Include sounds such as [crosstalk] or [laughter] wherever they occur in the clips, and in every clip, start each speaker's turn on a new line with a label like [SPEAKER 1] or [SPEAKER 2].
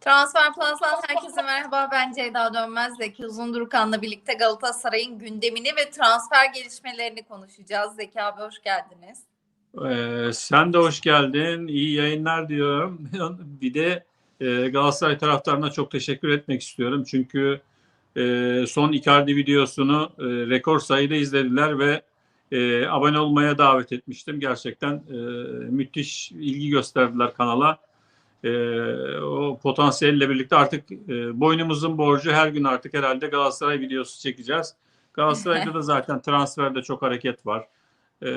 [SPEAKER 1] Transfer Plus'tan herkese merhaba. Ben Ceyda Dönmez. Zeki Uzundurkan'la birlikte Galatasaray'ın gündemini ve transfer gelişmelerini konuşacağız. Zeki abi hoş geldiniz.
[SPEAKER 2] Ee, sen de hoş geldin. İyi yayınlar diyorum. [laughs] Bir de e, Galatasaray taraftarına çok teşekkür etmek istiyorum. Çünkü e, son Icardi videosunu e, rekor sayıda izlediler ve e, abone olmaya davet etmiştim. Gerçekten e, müthiş ilgi gösterdiler kanala. E, o potansiyelle birlikte artık e, boynumuzun borcu her gün artık herhalde Galatasaray videosu çekeceğiz. Galatasaray'da da zaten transferde çok hareket var. E,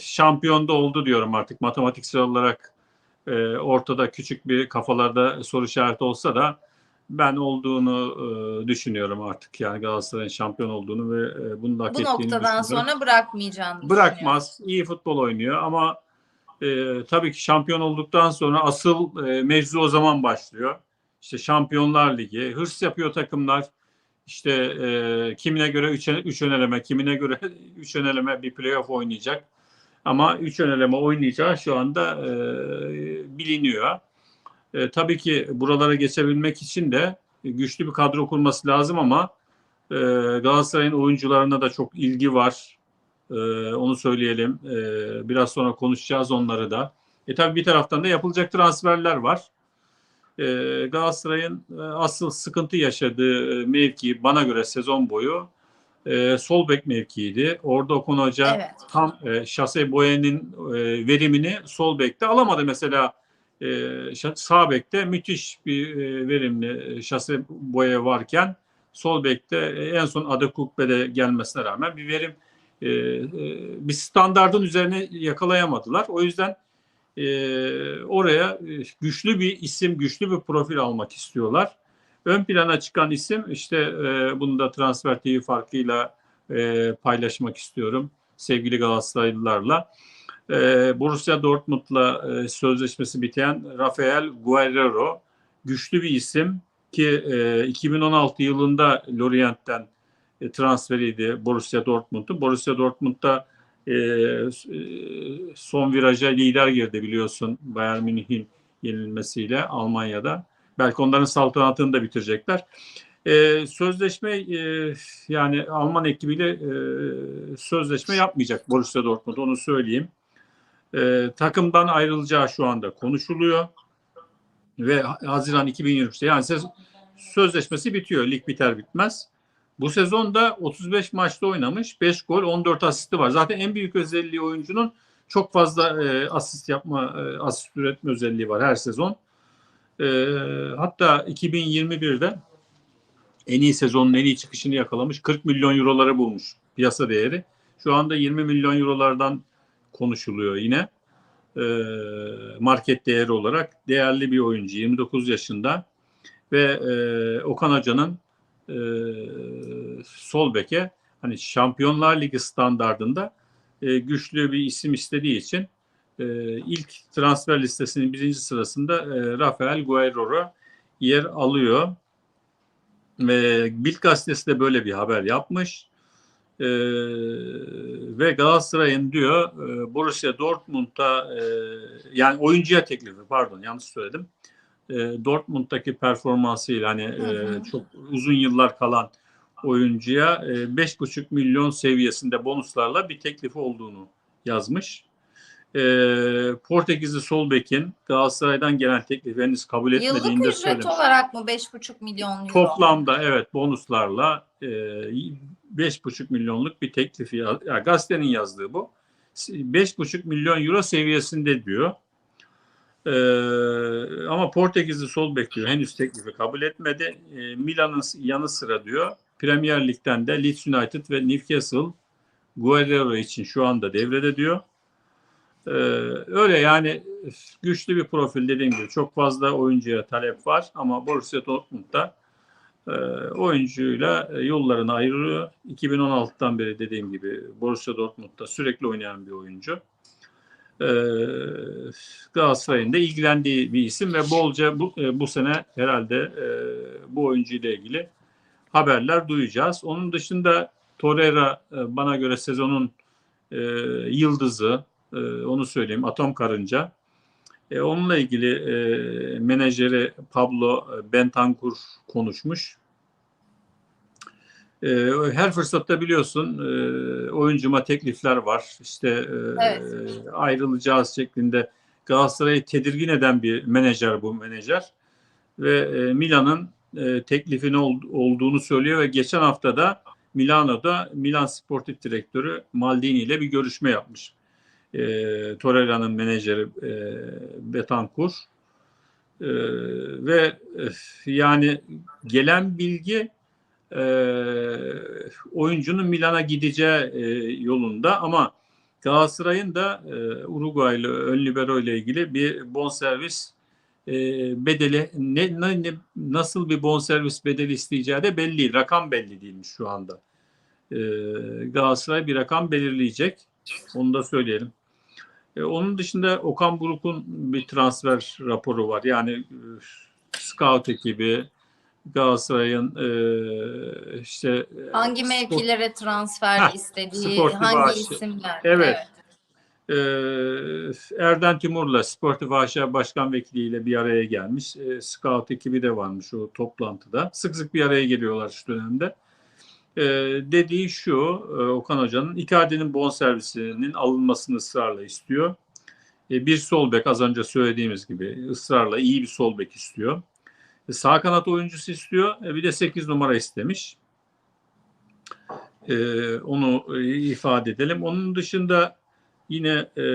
[SPEAKER 2] şampiyonda oldu diyorum artık matematiksel olarak e, ortada küçük bir kafalarda soru işareti olsa da ben olduğunu e, düşünüyorum artık yani Galatasaray'ın şampiyon olduğunu ve e, bunu da hak
[SPEAKER 1] Bu
[SPEAKER 2] ettiğini
[SPEAKER 1] noktadan
[SPEAKER 2] düşünüyorum.
[SPEAKER 1] sonra bırakmayacağını
[SPEAKER 2] Bırakmaz. iyi futbol oynuyor ama e, tabii ki şampiyon olduktan sonra asıl e, mevzu o zaman başlıyor. İşte Şampiyonlar Ligi, hırs yapıyor takımlar. İşte e, kimine göre 3 üç öneleme, kimine göre [laughs] 3 öneleme bir playoff oynayacak. Ama 3 öneleme oynayacağı şu anda e, biliniyor. E, tabii ki buralara geçebilmek için de güçlü bir kadro kurması lazım ama e, Galatasaray'ın oyuncularına da çok ilgi var. E, onu söyleyelim. E, biraz sonra konuşacağız onları da. E tabii bir taraftan da yapılacak transferler var. E, Galatasaray'ın e, asıl sıkıntı yaşadığı e, mevki bana göre sezon boyu e, sol bek mevkiydi. Orada Okan Hoca
[SPEAKER 1] Evet.
[SPEAKER 2] tam e, şase boyanın e, verimini sol bekte alamadı mesela e, sağ bekte müthiş bir e, verimli şase boya varken sol bekte e, en son Adekukbe'de gelmesine rağmen bir verim e, e, bir standardın üzerine yakalayamadılar. O yüzden e, oraya güçlü bir isim, güçlü bir profil almak istiyorlar. Ön plana çıkan isim işte bunu da Transfer TV farkıyla paylaşmak istiyorum sevgili Galatasaraylılarla. Borussia Dortmund'la sözleşmesi biten Rafael Guerrero güçlü bir isim ki e, 2016 yılında Lorient'ten e, transferiydi Borussia Dortmund'un. Borussia Dortmund'da e, e, son viraja lider girdi biliyorsun Bayern Münih'in yenilmesiyle Almanya'da. Belki onların saltanatını da bitirecekler. E, sözleşme e, yani Alman ekibiyle e, sözleşme yapmayacak Borussia Dortmund onu söyleyeyim. E, takımdan ayrılacağı şu anda konuşuluyor ve Haziran 2023'te yani sez- sözleşmesi bitiyor lig biter bitmez. Bu sezonda 35 maçta oynamış 5 gol 14 asisti var. Zaten en büyük özelliği oyuncunun çok fazla e, asist yapma e, asist üretme özelliği var her sezon. E, hatta 2021'de en iyi sezonun en iyi çıkışını yakalamış. 40 milyon euroları bulmuş piyasa değeri. Şu anda 20 milyon eurolardan konuşuluyor yine. E, market değeri olarak değerli bir oyuncu 29 yaşında ve e, Okan Hoca'nın e, sol beke hani Şampiyonlar Ligi standardında e, güçlü bir isim istediği için e, ilk transfer listesinin birinci sırasında e, Rafael Guerrero yer alıyor. Ve Bild gazetesi de böyle bir haber yapmış. E, ve Galatasaray'ın diyor e, Borussia Dortmund'da e, yani oyuncuya teklifi pardon yanlış söyledim. E, Dortmund'daki performansıyla hani e, çok uzun yıllar kalan oyuncuya e, 5,5 milyon seviyesinde bonuslarla bir teklifi olduğunu yazmış. E, Portekizli sol bekin Galatasaray'dan gelen teklifi henüz kabul
[SPEAKER 1] Yıllık
[SPEAKER 2] etmediğini de
[SPEAKER 1] ücret
[SPEAKER 2] söylemiş.
[SPEAKER 1] olarak mı 5,5 milyon euro?
[SPEAKER 2] Toplamda evet bonuslarla e, 5,5 milyonluk bir teklifi ya gazetenin yazdığı bu. 5,5 milyon euro seviyesinde diyor. E, ama Portekizli sol bek diyor henüz teklifi kabul etmedi. E, Milan'ın yanı sıra diyor Premier Lig'den de Leeds United ve Newcastle Guerrero için şu anda devrede diyor. Ee, öyle yani güçlü bir profil dediğim gibi çok fazla oyuncuya talep var ama Borussia Dortmund'da e, oyuncuyla e, yollarını ayırıyor. 2016'dan beri dediğim gibi Borussia Dortmund'da sürekli oynayan bir oyuncu. Ee, Galatasaray'ın da ilgilendiği bir isim ve bolca bu, e, bu sene herhalde e, bu oyuncuyla ilgili haberler duyacağız. Onun dışında Torreira e, bana göre sezonun yıldızı, onu söyleyeyim, Atom Karınca. Onunla ilgili menajeri Pablo Bentancur konuşmuş. E, her fırsatta biliyorsun e, oyuncuma teklifler var. İşte e,
[SPEAKER 1] Evet.
[SPEAKER 2] ayrılacağız şeklinde Galatasaray'ı tedirgin eden bir menajer bu menajer ve e, Milan'ın e, teklifini ol- olduğunu söylüyor ve geçen hafta da Milano'da Milan Sportif Direktörü Maldini ile bir görüşme yapmış. E, Torreira'nın menajeri e, Betancourt E, ve e, yani gelen bilgi e, oyuncunun Milan'a gideceği e, yolunda ama Galatasaray'ın da e, Uruguaylı ön libero ile ilgili bir bonservis e, bedeli ne, ne, nasıl bir bonservis bedeli isteyeceği de belli. Rakam belli değilmiş şu anda. E, Galatasaray bir rakam belirleyecek. Onu da söyleyelim. E, onun dışında Okan Buruk'un bir transfer raporu var. Yani e, scout ekibi Galatasaray'ın e, işte
[SPEAKER 1] Hangi
[SPEAKER 2] spor-
[SPEAKER 1] mevkilere transfer
[SPEAKER 2] Heh,
[SPEAKER 1] istediği, hangi
[SPEAKER 2] bağışı.
[SPEAKER 1] isimler?
[SPEAKER 2] Evet. Ee, Erden Timur'la Sportif AŞ Başkan Vekiliyle bir araya gelmiş. Ee, Scout ekibi de varmış o toplantıda. Sık sık bir araya geliyorlar şu dönemde. Ee, dediği şu, e, Okan Hoca'nın Icardi'nin bonservisinin alınmasını ısrarla istiyor. Ee, bir sol bek az önce söylediğimiz gibi ısrarla iyi bir sol bek istiyor. Ee, sağ kanat oyuncusu istiyor. Ee, bir de 8 numara istemiş. Ee, onu e, ifade edelim. Onun dışında yine e,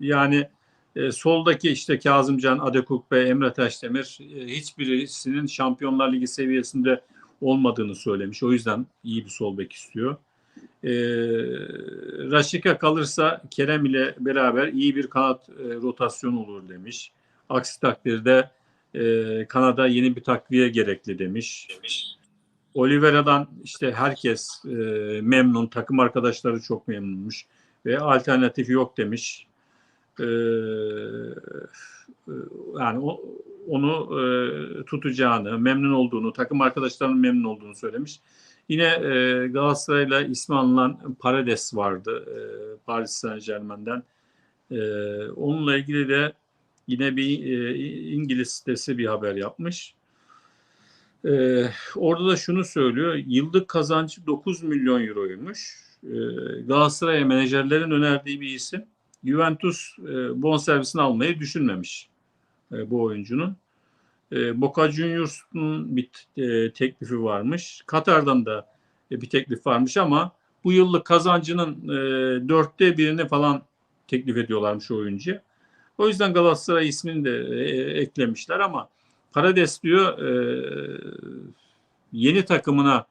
[SPEAKER 2] yani e, soldaki işte Kazımcan, Adekuk ve Emre Taşdemir e, hiçbirisinin Şampiyonlar Ligi seviyesinde olmadığını söylemiş. O yüzden iyi bir sol bek istiyor. E, Raşika kalırsa Kerem ile beraber iyi bir kanat e, rotasyonu olur demiş. Aksi takdirde e, Kanada yeni bir takviye gerekli demiş. Oliveira'dan işte herkes e, memnun, takım arkadaşları çok memnunmuş ve alternatif yok demiş. E, yani o, onu e, tutacağını, memnun olduğunu, takım arkadaşlarının memnun olduğunu söylemiş. Yine e, Galatasaray'la ismi anılan Paredes vardı e, Paris Saint Germain'den. E, onunla ilgili de yine bir e, İngiliz sitesi bir haber yapmış. Ee, orada da şunu söylüyor. Yıllık kazancı 9 milyon euroymuş. Ee, Galatasaray'a menajerlerin önerdiği bir isim. Juventus e, bonservisini almayı düşünmemiş e, bu oyuncunun. E, Boca Juniors'un bir e, teklifi varmış. Katar'dan da e, bir teklif varmış ama bu yıllık kazancının e, dörtte birini falan teklif ediyorlarmış oyuncuya. O yüzden Galatasaray ismini de e, eklemişler ama Parades diyor e, yeni takımına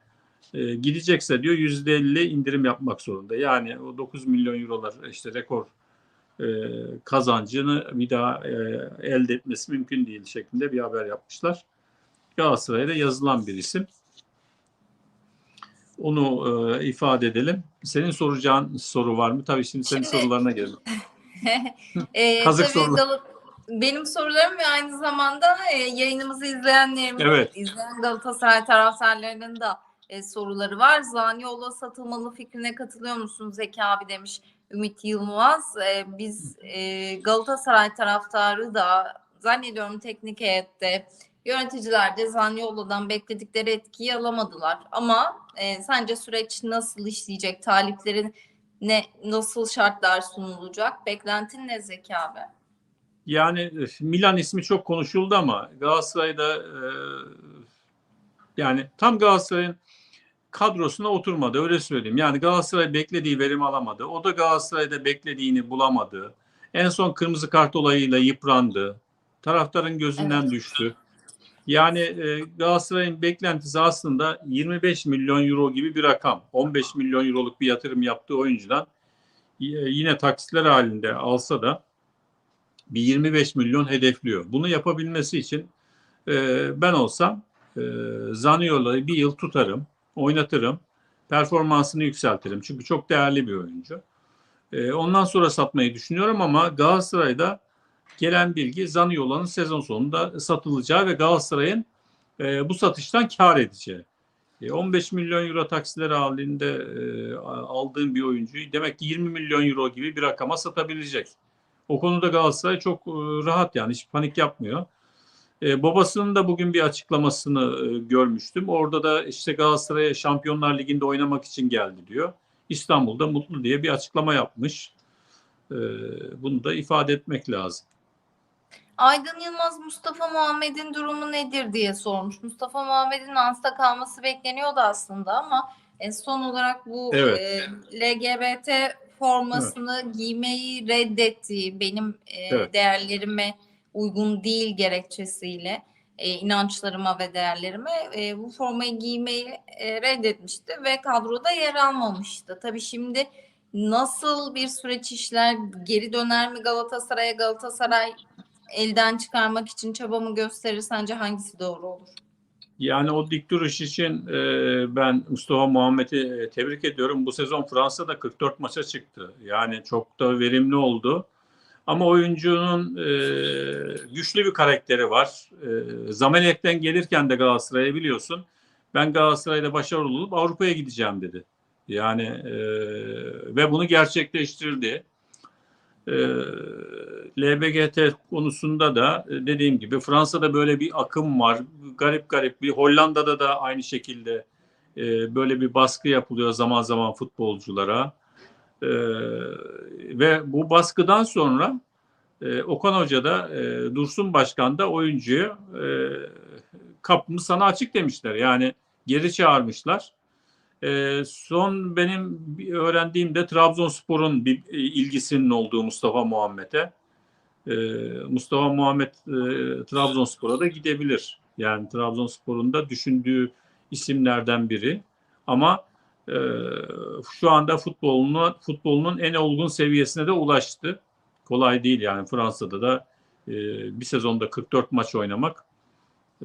[SPEAKER 2] e, gidecekse diyor yüzde elli indirim yapmak zorunda. Yani o 9 milyon eurolar işte rekor e, kazancını bir daha e, elde etmesi mümkün değil şeklinde bir haber yapmışlar. Galatasaray'da yazılan bir isim. Onu e, ifade edelim. Senin soracağın soru var mı? Tabii şimdi senin
[SPEAKER 1] Şimdi-
[SPEAKER 2] sorularına gelelim. [laughs] [laughs]
[SPEAKER 1] Ee,
[SPEAKER 2] Kazık sorular.
[SPEAKER 1] Benim sorularım ve aynı zamanda e, yayınımızı izleyenlerimiz,
[SPEAKER 2] Evet.
[SPEAKER 1] izleyen Galatasaray taraftarlarının da e, soruları var. Zaniolo satılmalı fikrine katılıyor musun Zeki abi demiş Ümit Yılmaz. E, biz e, Galatasaray taraftarı da zannediyorum teknik heyette yöneticiler de Zaniolo'dan bekledikleri etkiyi alamadılar. Ama e, sence süreç nasıl işleyecek? Taliplerin ne nasıl şartlar sunulacak? Beklentin ne Zeki abi?
[SPEAKER 2] Yani e, Milan ismi çok konuşuldu ama Galatasaray'da e, yani tam Galatasaray'ın kadrosuna oturmadı öyle söyleyeyim. Yani Galatasaray beklediği verimi alamadı. O da Galatasaray'da beklediğini bulamadı. En son kırmızı kart olayıyla yıprandı. Taraftarın gözünden
[SPEAKER 1] Evet.
[SPEAKER 2] düştü. Yani e, Galatasaray'ın beklentisi aslında 25 milyon euro gibi bir rakam. 15 milyon euroluk bir yatırım yaptığı oyuncudan y- yine taksitler halinde alsa da bir 25 milyon hedefliyor. Bunu yapabilmesi için e, ben olsam e, Zaniolo'yu bir yıl tutarım, oynatırım, performansını yükseltirim. Çünkü çok değerli bir oyuncu. E, ondan sonra satmayı düşünüyorum ama Galatasaray'da gelen bilgi Zaniolo'nun sezon sonunda satılacağı ve Galatasaray'ın e, bu satıştan kar edeceği. E, 15 milyon euro taksiler halinde e, aldığın bir oyuncuyu demek ki 20 milyon euro gibi bir rakama satabilecek. O konuda Galatasaray çok e, rahat yani hiç panik yapmıyor. E, babasının da bugün bir açıklamasını e, görmüştüm. Orada da işte Galatasaray'a Şampiyonlar Ligi'nde oynamak için geldi diyor. İstanbul'da mutlu diye bir açıklama yapmış. E, bunu da ifade etmek lazım.
[SPEAKER 1] Aydın Yılmaz Mustafa Muhammed'in durumu nedir diye sormuş. Mustafa Muhammed'in hasta kalması bekleniyordu aslında ama e, son olarak bu
[SPEAKER 2] Evet.
[SPEAKER 1] e, LGBT formasını giymeyi reddettiği benim e,
[SPEAKER 2] Evet.
[SPEAKER 1] değerlerime uygun değil gerekçesiyle e, inançlarıma ve değerlerime e, bu formayı giymeyi e, reddetmişti ve kadroda yer almamıştı. Tabii şimdi nasıl bir süreç işler geri döner mi Galatasaray'a Galatasaray elden çıkarmak için çabamı gösterir sence hangisi doğru olur?
[SPEAKER 2] Yani o dik duruş için e, ben Mustafa Muhammed'i e, tebrik ediyorum. Bu sezon Fransa'da 44 maça çıktı. Yani çok da verimli oldu. Ama oyuncunun e, güçlü bir karakteri var. E, Zamalek'ten gelirken de Galatasaray'a biliyorsun. Ben Galatasaray'da başarılı olup Avrupa'ya gideceğim dedi. Yani e, ve bunu gerçekleştirdi. E, LBGT konusunda da e, dediğim gibi Fransa'da böyle bir akım var. Garip garip bir Hollanda'da da aynı şekilde e, böyle bir baskı yapılıyor zaman zaman futbolculara. E, ve bu baskıdan sonra e, Okan Hoca da e, Dursun Başkan da oyuncuyu e, kapımız sana açık demişler. Yani geri çağırmışlar. E, son benim öğrendiğimde Trabzonspor'un bir e, ilgisinin olduğu Mustafa Muhammed'e. E, Mustafa Muhammed e, Trabzonspor'a da gidebilir. Yani Trabzonspor'un da düşündüğü isimlerden biri. Ama e, şu anda futbolunu, futbolunun en olgun seviyesine de ulaştı. Kolay değil yani Fransa'da da e, bir sezonda 44 maç oynamak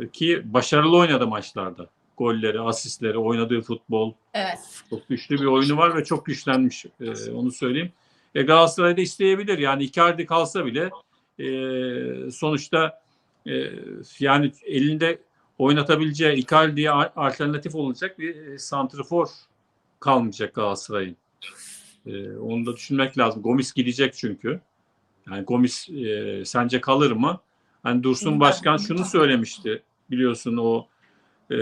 [SPEAKER 2] e, ki başarılı oynadı maçlarda. Golleri, asistleri, oynadığı futbol,
[SPEAKER 1] Evet.
[SPEAKER 2] çok güçlü bir oyunu var ve çok güçlenmiş e, onu söyleyeyim. E, Galatasaray'da isteyebilir yani Icardi kalsa bile e, sonuçta e, yani elinde oynatabileceği Icardi'ye alternatif olacak bir e, santrifor kalmayacak Galatasaray'ın. E, onu da düşünmek lazım. Gomis gidecek çünkü. Yani Gomis e, sence kalır mı? Hani Dursun. Başkan şunu söylemişti biliyorsun o e,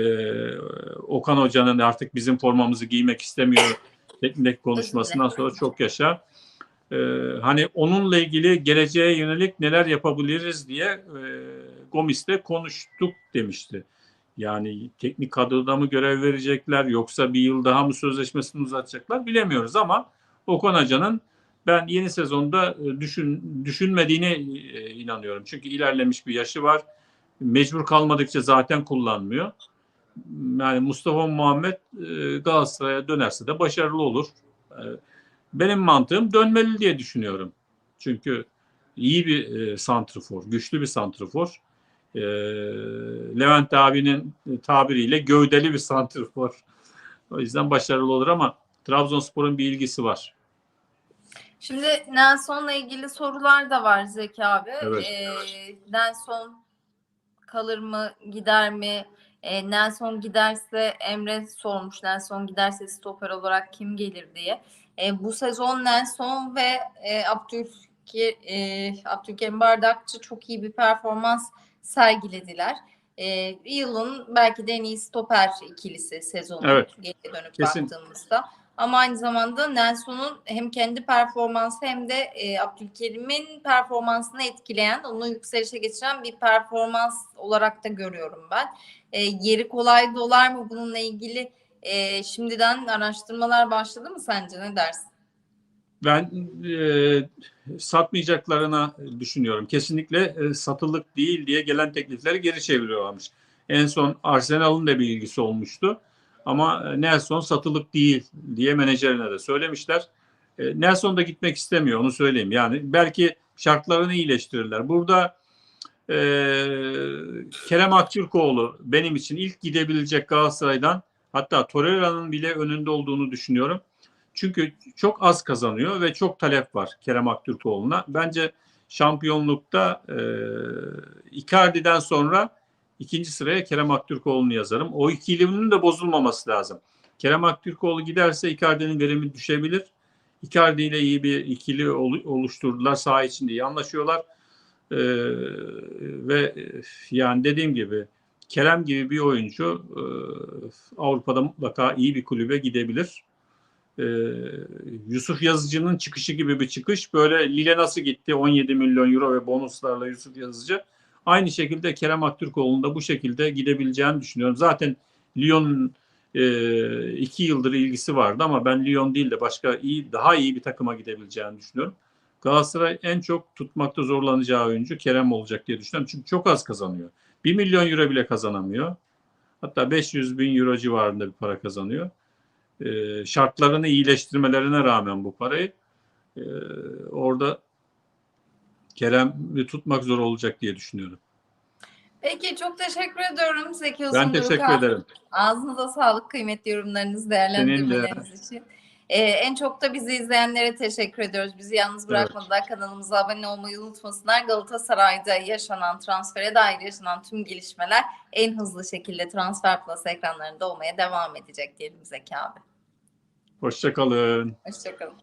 [SPEAKER 2] Okan Hoca'nın artık bizim formamızı giymek istemiyor teknik konuşmasından sonra çok yaşa. E, hani onunla ilgili geleceğe yönelik neler yapabiliriz diye e, Gomis'te konuştuk demişti. Yani teknik kadroda mı görev verecekler yoksa bir yıl daha mı sözleşmesini uzatacaklar bilemiyoruz ama Okan Hoca'nın ben yeni sezonda e, düşün, düşünmediğine e, inanıyorum. Çünkü ilerlemiş bir yaşı var. Mecbur kalmadıkça zaten kullanmıyor. Yani Mustafa Muhammed e, Galatasaray'a dönerse de başarılı olur. Benim mantığım dönmeli diye düşünüyorum. Çünkü iyi bir e, santrfor, güçlü bir santrfor. E, Levent abinin tabiriyle gövdeli bir santrfor. O yüzden başarılı olur ama Trabzonspor'un bir ilgisi var.
[SPEAKER 1] Şimdi Nelson'la ilgili sorular da var Zeki abi.
[SPEAKER 2] Evet.
[SPEAKER 1] Ee, Nelson kalır mı, gider mi? Ee, Nelson giderse Emre sormuş. Nelson giderse stoper olarak kim gelir diye. Ee, bu sezon Nelson ve e, Abdülke, e, Abdülkerim Bardakçı çok iyi bir performans sergilediler. Ee, yılın belki de en iyi stoper ikilisi sezonu
[SPEAKER 2] Evet.
[SPEAKER 1] geriye dönüp
[SPEAKER 2] Kesin.
[SPEAKER 1] baktığımızda. Ama aynı zamanda Nelson'un hem kendi performansı hem de e, Abdülkerim'in performansını etkileyen, onu yükselişe geçiren bir performans olarak da görüyorum ben. E, yeri kolay dolar mı bununla ilgili e, şimdiden araştırmalar başladı mı sence ne dersin?
[SPEAKER 2] Ben e, satmayacaklarına düşünüyorum. Kesinlikle e, satılık değil diye gelen teklifleri geri çeviriyorlarmış. En son Arsenal'ın da bir ilgisi olmuştu. Ama e, Nelson satılık değil diye menajerine de söylemişler. E, Nelson da gitmek istemiyor onu söyleyeyim. Yani belki şartlarını iyileştirirler. Burada e, Kerem Aktürkoğlu benim için ilk gidebilecek Galatasaray'dan hatta Torreira'nın bile önünde olduğunu düşünüyorum. Çünkü çok az kazanıyor ve çok talep var Kerem Aktürkoğlu'na. Bence şampiyonlukta e, Icardi'den sonra ikinci sıraya Kerem Aktürkoğlu'nu yazarım. O ikilimin de bozulmaması lazım. Kerem Aktürkoğlu giderse Icardi'nin verimi düşebilir. Icardi ile iyi bir ikili olu- oluşturdular. Saha içinde iyi anlaşıyorlar. Ee, ve e, yani dediğim gibi Kerem gibi bir oyuncu e, Avrupa'da mutlaka iyi bir kulübe gidebilir. Ee, Yusuf Yazıcı'nın çıkışı gibi bir çıkış. Böyle Lille nasıl gitti? 17 milyon euro ve bonuslarla Yusuf Yazıcı. Aynı şekilde Kerem Aktürkoğlu'nun da bu şekilde gidebileceğini düşünüyorum. Zaten Lyon'un e, iki yıldır ilgisi vardı ama ben Lyon değil de başka iyi daha iyi bir takıma gidebileceğini düşünüyorum. Galatasaray en çok tutmakta zorlanacağı oyuncu Kerem olacak diye düşünüyorum. Çünkü çok az kazanıyor. 1 milyon euro bile kazanamıyor. Hatta 500 bin euro civarında bir para kazanıyor. Ee, şartlarını iyileştirmelerine rağmen bu parayı e, orada Kerem'i tutmak zor olacak diye düşünüyorum.
[SPEAKER 1] Peki çok teşekkür ediyorum Zeki
[SPEAKER 2] Ben
[SPEAKER 1] Uzunduruk.
[SPEAKER 2] teşekkür ederim.
[SPEAKER 1] Ağzınıza sağlık kıymetli yorumlarınız, değerlendirmeleriniz için. Ee, en çok da bizi izleyenlere teşekkür ediyoruz. Bizi yalnız bırakmadılar. Kanalımıza abone olmayı unutmasınlar. Galatasaray'da yaşanan transfere dair yaşanan tüm gelişmeler en hızlı şekilde Transfer Plus ekranlarında olmaya devam edecek diyelim Zeki abi.
[SPEAKER 2] Hoşçakalın.
[SPEAKER 1] Hoşçakalın.